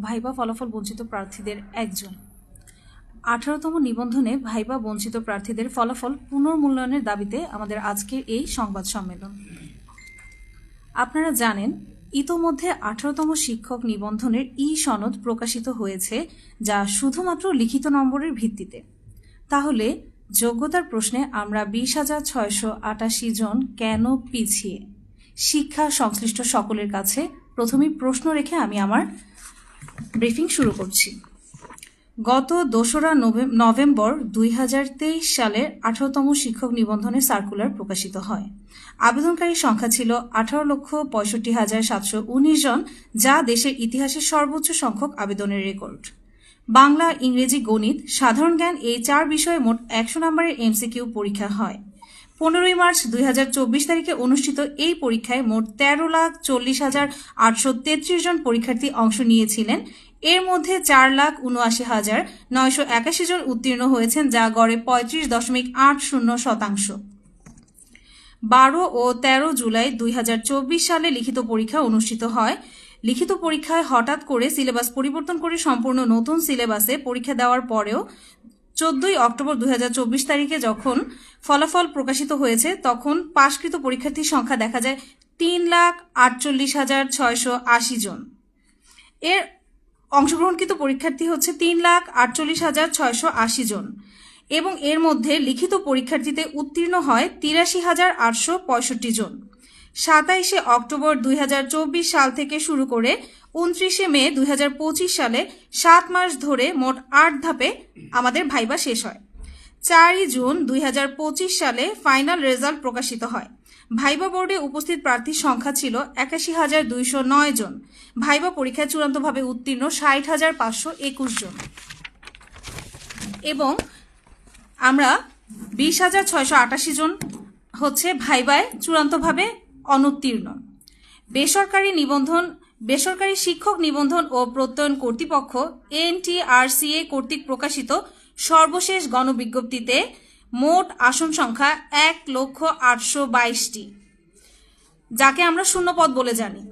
Viva ফলাফল বঞ্চিত প্রার্থীদের একজন। আঠারোতম নিবন্ধনে ভাইবা বঞ্চিত প্রার্থীদের ফলাফল পুনর্মূল্যায়নের দাবিতে আমাদের আজকের এই সংবাদ সম্মেলন। আপনারা জানেন, ইতোমধ্যে আঠারোতম শিক্ষক নিবন্ধনের ই সনদ প্রকাশিত হয়েছে যা শুধুমাত্র লিখিত নম্বরের ভিত্তিতে। তাহলে যোগ্যতার প্রশ্নে আমরা বিশ হাজার ছয়শো আটাশি জন কেন পিছিয়ে? শিক্ষা সংশ্লিষ্ট সকলের কাছে প্রথমেই প্রশ্ন রেখে আমি আমার ব্রিফিং শুরু করছি। গত দোসরা নভে- নভেম্বর দুই হাজার তেইশ সালের আঠারোতম শিক্ষক নিবন্ধনের সার্কুলার প্রকাশিত হয়। আবেদনকারীর সংখ্যা ছিল আঠারো লক্ষ পঁয়ষট্টি হাজার সাতশো উনিশ জন, যা দেশের ইতিহাসের সর্বোচ্চ সংখ্যক আবেদনের রেকর্ড। বাংলা, ইংরেজি, গণিত, সাধারণ জ্ঞান এই চার বিষয়ে মোট একশো নম্বরের এমসিকিউ পরীক্ষা হয়। পনেরোই মার্চ দু হাজার চব্বিশ তারিখে অনুষ্ঠিত এই পরীক্ষায় মোট তেরো লাখ চল্লিশ হাজার আটশো তেত্রিশ জন পরীক্ষার্থী অংশ নিয়েছিলেন। এর মধ্যে চার লাখ উনআশি হাজার নয়শো একাশি জন উত্তীর্ণ হয়েছেন, যা গড়ে পঁয়ত্রিশ দশমিক আট শূন্য শতাংশ। বারো ও তেরো জুলাই দুই হাজার চব্বিশ সালে লিখিত পরীক্ষা অনুষ্ঠিত হয়। লিখিত পরীক্ষায় হঠাৎ করে সিলেবাস পরিবর্তন করে সম্পূর্ণ নতুন সিলেবাসে পরীক্ষা দেওয়ার পরেও চোদ্দই অক্টোবর দু হাজার চব্বিশ তারিখে যখন ফলাফল প্রকাশিত হয়েছে, তখন পাশকৃত পরীক্ষার্থীর সংখ্যা দেখা যায় তিন লাখ আটচল্লিশ হাজার ছয়শো আশি জন। এর অংশগ্রহণকৃত পরীক্ষার্থী হচ্ছে তিন লাখ আটচল্লিশ হাজার ছয়শো আশি জন এবং এর মধ্যে লিখিত পরীক্ষার্থীতে উত্তীর্ণ হয় তিরাশি হাজার আটশো পঁয়ষট্টি জন। সাতাইশে অক্টোবর দুই হাজার চব্বিশ সাল থেকে শুরু করে উনত্রিশে মে দুই হাজার পঁচিশ সালে সাত মাস ধরে মোট আট ধাপে আমাদের ভাইবা শেষ হয়। চারই জুন দুই হাজার পঁচিশ সালে ফাইনাল রেজাল্ট প্রকাশিত হয়। ভাইবা বোর্ডে উপস্থিত প্রার্থীর সংখ্যা ছিল একাশি হাজার দুইশো নয় জন। ভাইবা পরীক্ষায় চূড়ান্তভাবে উত্তীর্ণ ষাট হাজার পাঁচশো একুশ জন। এবং আমরা বিশ হাজার ছয়শো আটাশি জন হচ্ছে ভাইবায় চূড়ান্তভাবে অনুত্তীর্ণ। বেসরকারি নিবন্ধন বেসরকারি শিক্ষক নিবন্ধন ও প্রত্যয়ন কর্তৃপক্ষ এনটিআরসিএ কর্তৃক প্রকাশিত সর্বশেষ গণবিজ্ঞপ্তিতে মোট আসন সংখ্যা এক লক্ষ আটশো বাইশটি, যাকে আমরা শূন্যপদ বলে জানি।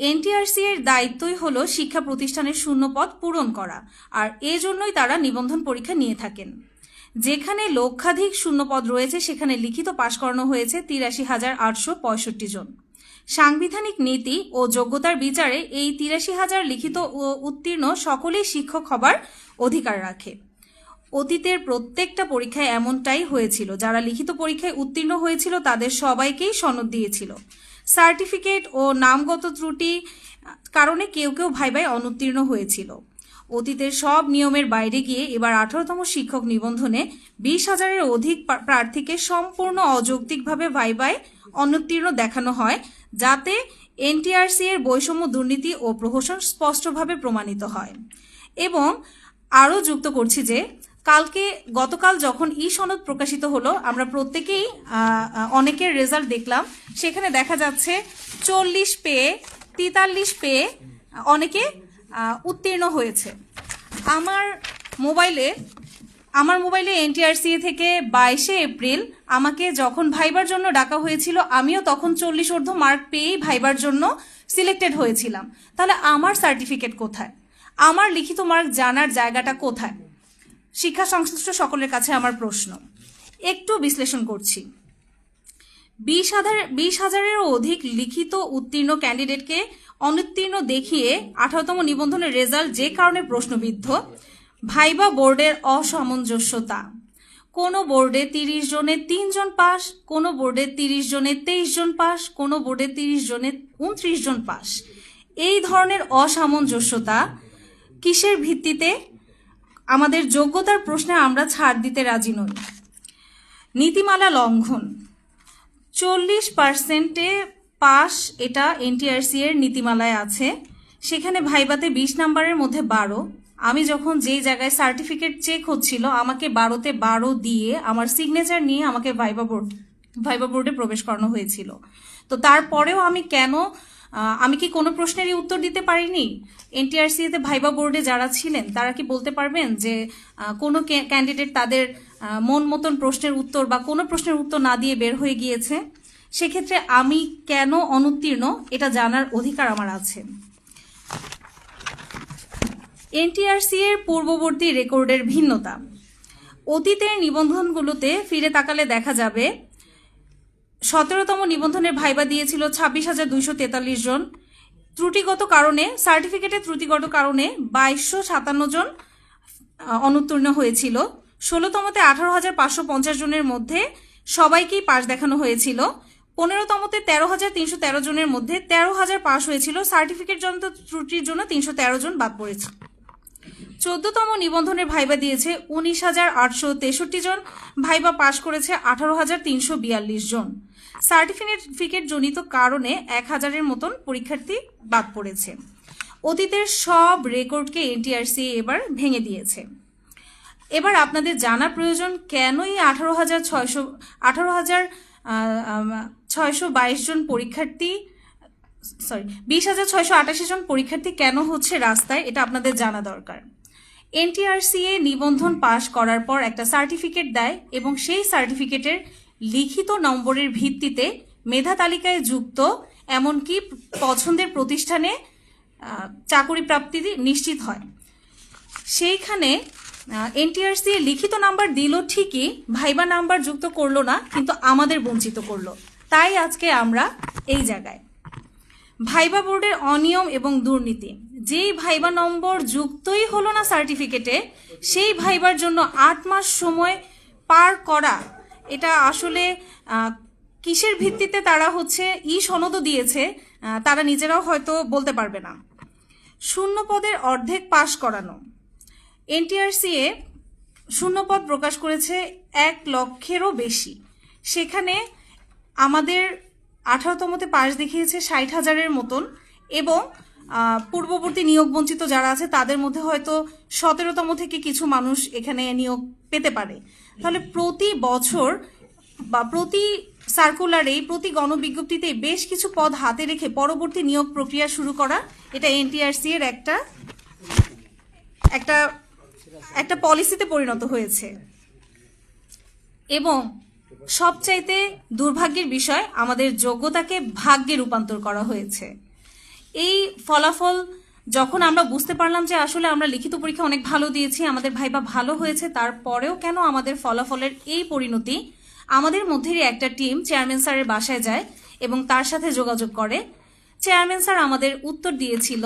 এনটিআরসি এর দায়িত্বই হলো শিক্ষা প্রতিষ্ঠানের শূন্যপদ পূরণ করা আর এজন্যই তারা নিবন্ধন পরীক্ষা নিয়ে থাকেন। যেখানে লক্ষাধিক শূন্যপদ রয়েছে, সেখানে লিখিত পাশ করানো হয়েছে তিরাশি হাজার আটশো পঁয়ষট্টি জন। সাংবিধানিক নীতি ও যোগ্যতার বিচারে এই তিরাশি হাজার লিখিত ও উত্তীর্ণ সকলেই শিক্ষক হবার অধিকার রাখে। অতীতের প্রত্যেকটা পরীক্ষায় এমনটাই হয়েছিল। যারা লিখিত পরীক্ষায় উত্তীর্ণ হয়েছিল, তাদের সবাইকেই সনদ দিয়েছিল। সার্টিফিকেট ও নামগত ত্রুটি কারণে কেউ কেউ ভাইভাই অনুত্তীর্ণ হয়েছিল। অতীতের সব নিয়মের বাইরে গিয়ে এবার আঠারোতম শিক্ষক নিবন্ধনে বিশ হাজারের অধিক প্রার্থীকে সম্পূর্ণ অযৌক্তিকভাবে ভাইভাই অনুত্তীর্ণ দেখানো হয় যাতে এনটিআরসি এর বৈষম্য দুর্নীতি ও প্রহসন স্পষ্টভাবে প্রমাণিত হয়। এবং আরও যুক্ত করছি যে, কালকে, গতকাল যখন ই সনদ প্রকাশিত হলো, আমরা প্রত্যেকেই অনেকের রেজাল্ট দেখলাম। সেখানে দেখা যাচ্ছে চল্লিশ পেয়ে, তেতাল্লিশ পেয়ে অনেকে উত্তীর্ণ হয়েছে। আমার মোবাইলে আমার মোবাইলে এনটিআরসি থেকে বাইশে এপ্রিল আমাকে যখন ভাইবার জন্য ডাকা হয়েছিল, আমিও তখন চল্লিশ অর্ধ মার্ক পেয়েই ভাইবার জন্য সিলেক্টেড হয়েছিলাম। তাহলে আমার সার্টিফিকেট কোথায়? আমার লিখিত মার্ক জানার জায়গাটা কোথায়? শিক্ষা সংশ্লিষ্ট সকলের কাছে আমার প্রশ্ন। একটু বিশ্লেষণ করছি। বিশ হাজার, বিশ হাজারেরও অধিক লিখিত উত্তীর্ণ ক্যান্ডিডেটকে অনুত্তীর্ণ দেখিয়ে আঠারোতম নিবন্ধনের রেজাল্ট যে কারণে প্রশ্নবিদ্ধ ভাইবা বোর্ডের অসামঞ্জস্যতা। কোনো বোর্ডে তিরিশ জনে তিনজন পাস, কোনো বোর্ডে তিরিশ জনে তেইশ জন পাস, কোনো বোর্ডে তিরিশ জনে উনত্রিশ জন পাস। এই ধরনের অসামঞ্জস্যতা কিসের ভিত্তিতে? আমাদের যোগ্যতার প্রশ্নে আমরা ছাড় দিতে রাজি নই। নীতিমালা লঙ্ঘন। চল্লিশ পার্সেন্টে পাস এটা এনটিআরসি এর নীতিমালায় আছে। সেখানে ভাইবাতে বিশ নাম্বারের মধ্যে বারো আমি যখন যেই জায়গায় সার্টিফিকেট চেক হচ্ছিল, আমাকে বারোতে বারো দিয়ে আমার সিগনেচার নিয়ে আমাকে ভাইবা বোর্ড ভাইবা বোর্ডে প্রবেশ করানো হয়েছিল। তো তারপরেও আমি কেন আমি কি কোনো প্রশ্নেরই উত্তর দিতে পারিনি? এনটিআরসিতে ভাইবা বোর্ডে যারা ছিলেন, তারা কি বলতে পারবেন যে কোনো ক্যান্ডিডেট তাদের মন মতন প্রশ্নের উত্তর বা কোনো প্রশ্নের উত্তর না দিয়ে বের হয়ে গিয়েছে? সেক্ষেত্রে আমি কেন অনুত্তীর্ণ? এটা জানার অধিকার আমার আছে। এনটিআরসি এর পূর্ববর্তী রেকর্ডের ভিন্নতা। অতীতের নিবন্ধনগুলোতে ফিরে তাকালে দেখা যাবে, সতেরোতম নিবন্ধনের ভাইবা দিয়েছিল ছাব্বিশ হাজার দুইশো তেতাল্লিশ জন। ত্রুটিগত কারণে, সার্টিফিকেটের ত্রুটিগত কারণে বাইশশো সাতান্ন জন অনুত্তীর্ণ হয়েছিল। ষোলোতমতে আঠারো হাজার পাঁচশো পঞ্চাশ জনের মধ্যে সবাইকেই পাশ দেখানো হয়েছিল। পনেরোতমতে তেরো হাজার তিনশো তেরো জনের মধ্যে তেরো হাজার পাশ হয়েছিল। সার্টিফিকেট জনিত ত্রুটির জন্য তিনশো তেরো জন বাদ পড়েছে। চোদ্দতম নিবন্ধনের ভাইবা দিয়েছে উনিশ হাজার আটশো তেষট্টি জন। ভাইবা পাশ করেছে আঠারো হাজার তিনশো বিয়াল্লিশ জন। সার্টিফিকেট জনিত কারণে এক হাজারের মতন পরীক্ষার্থী বাদ পড়েছে। অতীতের সব রেকর্ডকে এনটিআরসি এবার ভেঙে দিয়েছে। এবার আপনাদের জানা প্রয়োজন কেন এই আঠারো হাজার ছয়শো, আঠারো হাজার ছয়শো বাইশ জন পরীক্ষার্থী সরি বিশ হাজার ছয়শো আটাশি জন পরীক্ষার্থী কেন হচ্ছে রাস্তায়, এটা আপনাদের জানা দরকার। এনটিআরসিএ নিবন্ধন পাশ করার পর একটা সার্টিফিকেট দেয় এবং সেই সার্টিফিকেটের লিখিত নম্বরের ভিত্তিতে মেধা তালিকায় যুক্ত এমনকি পছন্দের প্রতিষ্ঠানে চাকরি প্রাপ্তি নিশ্চিত হয়। সেইখানে এনটিআরসি লিখিত নাম্বার দিল ঠিকই, ভাইবা নাম্বার যুক্ত করল না, কিন্তু আমাদের বঞ্চিত করল। তাই আজকে আমরা এই জায়গায়। ভাইবা বোর্ডের অনিয়ম এবং দুর্নীতি। যেই ভাইবা নম্বর যুক্তই হলো না সার্টিফিকেটে, সেই ভাইবার জন্য আট মাস সময় পার করা, এটা আসলে কিসের ভিত্তিতে তারা হচ্ছে ই সনদও দিয়েছে তারা নিজেরাও হয়তো বলতে পারবে না। শূন্য পদের অর্ধেক পাশ করানো। এনটিআরসি এনটিআরসিএ শূন্যপদ প্রকাশ করেছে এক লক্ষেরও বেশি। সেখানে আমাদের আঠারোতমতে পাশ দেখিয়েছে ষাট হাজারের মতন এবং পূর্ববর্তী নিয়োগ বঞ্চিত যারা আছে, তাদের মধ্যে হয়তো সতেরোতম থেকে কিছু মানুষ এখানে নিয়োগ পেতে পারে। তাহলে প্রতি বছর বা প্রতি সার্কুলারেই প্রতি গণবিজ্ঞপ্তিতে বেশ কিছু পদ হাতে রেখে পরবর্তী নিয়োগ প্রক্রিয়া শুরু করা, এটা এনটিআরসি এর একটা একটা একটা পলিসিতে পরিণত হয়েছে। এবং সবচাইতে দুর্ভাগ্যের বিষয়, আমাদের যোগ্যতাকে ভাগ্যে রূপান্তর করা হয়েছে। এই ফলাফল যখন আমরা বুঝতে পারলাম যে আসলে আমরা লিখিত পরীক্ষা অনেক ভালো দিয়েছি, আমাদের ভাইবা ভালো হয়েছে, তারপরেও কেন আমাদের ফলাফলের এই পরিণতি আমাদের মধ্যেরই একটা টিম চেয়ারম্যান স্যারের বাসায় যায় এবং তার সাথে যোগাযোগ করে চেয়ারম্যান স্যার আমাদের উত্তর দিয়েছিল,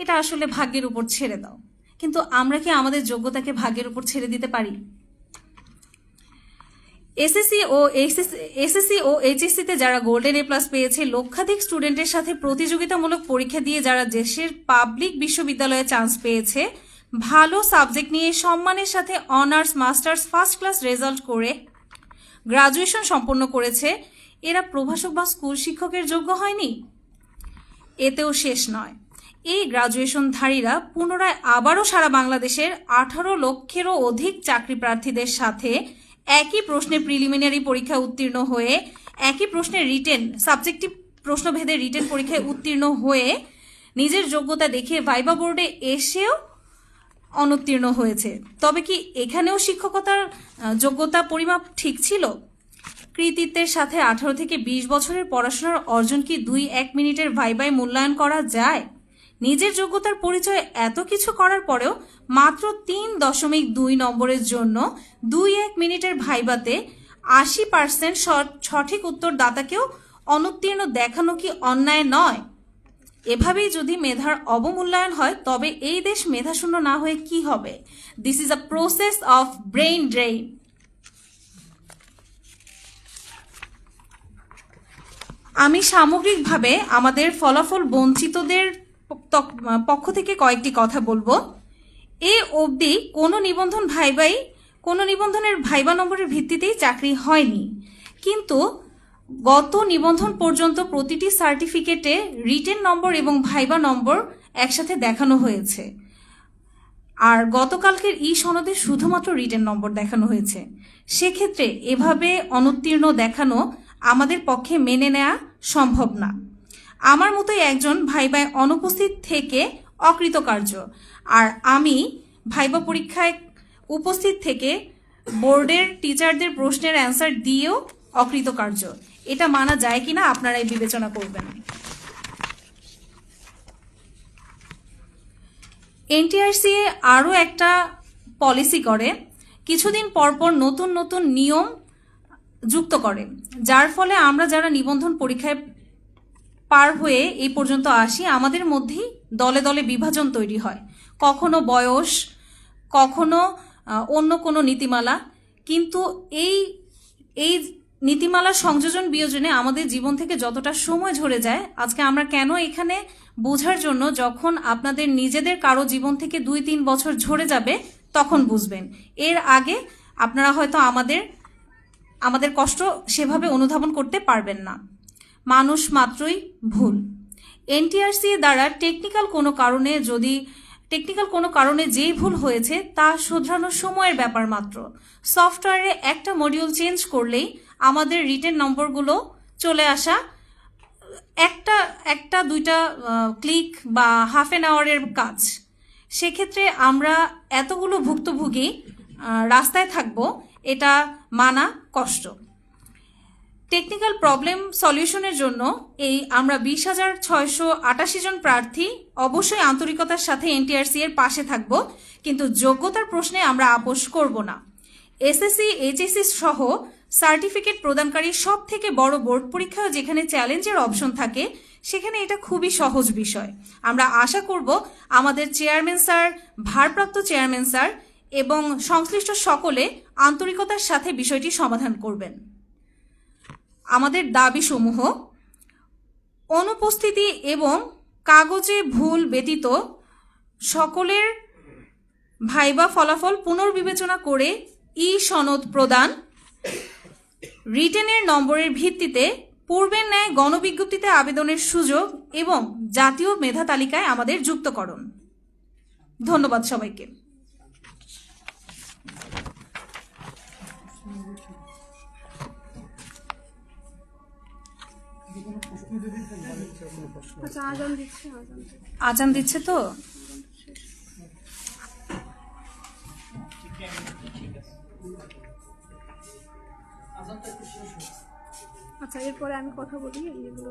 এটা আসলে ভাগ্যের উপর ছেড়ে দাও। কিন্তু আমরা কি আমাদের যোগ্যতাকে ভাগ্যের উপর ছেড়ে দিতে পারি? এসএসসি ও এসএসসি ও এইচএসসি তে যারা গোল্ডেন এ প্লাস পেয়েছে, লক্ষাধিক স্টুডেন্টের সাথে প্রতিযোগিতামূলক পরীক্ষা দিয়ে যারা দেশের পাবলিক বিশ্ববিদ্যালয়ে চান্স পেয়েছে, ভালো সাবজেক্ট নিয়ে সম্মানের সাথে honours masters first class result করে গ্রাজুয়েশন সম্পন্ন করেছে, এরা প্রভাষক বা স্কুল শিক্ষকের যোগ্য হয়নি? এতেও শেষ নয়। এই গ্রাজুয়েশনধারীরা পুনরায় আবারও সারা বাংলাদেশের আঠারো লক্ষেরও অধিক চাকরি প্রার্থীদের সাথে একই প্রশ্নে প্রিলিমিনারি পরীক্ষা উত্তীর্ণ হয়ে, একই প্রশ্নের রিটেন সাবজেক্টিভ প্রশ্নভেদে রিটেন পরীক্ষায় উত্তীর্ণ হয়ে নিজের যোগ্যতা দেখে ভাইবা বোর্ডে এসেও অনুত্তীর্ণ হয়েছে। তবে কি এখানেও শিক্ষকতার যোগ্যতা পরিমাপ ঠিক ছিল? কৃতিত্বের সাথে আঠারো থেকে বিশ বছরের পড়াশোনার অর্জন কি দুই এক মিনিটের ভাইবাই মূল্যায়ন করা যায়? নিজের যোগ্যতার পরিচয় এত কিছু করার পরেও মাত্র তিন দশমিক দুই নম্বরের জন্য দুই এক মিনিটের ভাইবাতে আশি পার্সেন্ট সঠিক উত্তর দাতাকেও অনুত্তীর্ণ দেখানো কি অন্যায় নয়? এভাবেই যদি মেধার অবমূল্যায়ন হয়, তবে এই দেশ মেধাশূন্য না হয়ে কি হবে? This is a process of brain drain আমি সামগ্রিকভাবে আমাদের ফলাফল বঞ্চিতদের পক্ষ থেকে কয়েকটি কথা বলব। এ অবধি কোনো নিবন্ধন ভাইবাই, কোনো নিবন্ধনের ভাইবা নম্বরের ভিত্তিতেই চাকরি হয়নি। কিন্তু গত নিবন্ধন পর্যন্ত প্রতিটি সার্টিফিকেটে রিটেন নম্বর এবং ভাইবা নম্বর একসাথে দেখানো হয়েছে। আর গতকালকের ই সনদে শুধুমাত্র রিটেন নম্বর দেখানো হয়েছে। সেক্ষেত্রে এভাবে অনুত্তীর্ণ দেখানো আমাদের পক্ষে মেনে নেওয়া সম্ভব না। আমার মতোই একজন ভাইবায় অনুপস্থিত থেকে অকৃতকার্য। আর আমি ভাইবা পরীক্ষায় উপস্থিত থেকে বোর্ডের টিচারদের প্রশ্নের অ্যান্সার দিয়েও অকৃতকার্য। এটা মানা যায় কিনা আপনারাই বিবেচনা করবেন। এনটিআরসিএ আরও একটা পলিসি করে, কিছুদিন পর পর নতুন নতুন নিয়ম যুক্ত করে, যার ফলে আমরা যারা নিবন্ধন পরীক্ষায় পার হয়ে এই পর্যন্ত আসি। আমাদের মধ্যেই দলে দলে বিভাজন তৈরি হয়। কখনো বয়স, কখনো অন্য কোনো নীতিমালা। কিন্তু এই এই নীতিমালা সংযোজন বিয়োজনে আমাদের জীবন থেকে যতটা সময় ঝরে যায়, আজকে আমরা কেন এখানে বোঝার জন্য যখন আপনাদের নিজেদের কারও জীবন থেকে দুই তিন বছর ঝরে যাবে, তখন বুঝবেন। এর আগে আপনারা হয়তো আমাদের আমাদের কষ্ট সেভাবে অনুধাবন করতে পারবেন না। মানুষ মাত্রই ভুল। এনটিআরসি দ্বারা টেকনিক্যাল কোনো কারণে যদি টেকনিক্যাল কোনো কারণে যেই ভুল হয়েছে তা শুধরানোর সময়ের ব্যাপার মাত্র। সফটওয়্যারে একটা মডিউল চেঞ্জ করলেই আমাদের রিটেন নম্বরগুলো চলে আসা, একটা একটা, দুইটা ক্লিক বা হাফ অ্যান আওয়ারের কাজ। সেক্ষেত্রে আমরা এতগুলো ভুক্তভোগী রাস্তায় থাকব, এটা মানা কষ্ট। টেকনিক্যাল প্রবলেম সলিউশনের জন্য এই আমরা বিশ হাজার ছয়শো আটাশি জন প্রার্থী অবশ্যই আন্তরিকতার সাথে এনটিআরসি এর পাশে থাকব, কিন্তু যোগ্যতার প্রশ্নে আমরা আপোষ করব না। এসএসসি এইচএসসি সহ সার্টিফিকেট প্রদানকারী সব থেকে বড় বোর্ড পরীক্ষায় যেখানে চ্যালেঞ্জের অপশন থাকে, সেখানে এটা খুবই সহজ বিষয়। আমরা আশা করব আমাদের চেয়ারম্যান স্যার ভারপ্রাপ্ত চেয়ারম্যান স্যার এবং সংশ্লিষ্ট সকলে আন্তরিকতার সাথে বিষয়টি সমাধান করবেন। আমাদের দাবিসমূহ, অনুপস্থিতি এবং কাগজে ভুল ব্যতীত সকলের ভাইবা ফলাফল পুনর্বিবেচনা করে ই সনদ প্রদান, রিটেনের নম্বরের ভিত্তিতে পূর্বের ন্যায় গণবিজ্ঞপ্তিতে আবেদনের সুযোগ এবং জাতীয় মেধা তালিকায় আমাদের যুক্তকরণ। ধন্যবাদ সবাইকে। আজান দিচ্ছে আজান দিচ্ছে। আজান দিচ্ছে তো আচ্ছা এরপরে আমি কথা বলি এগুলো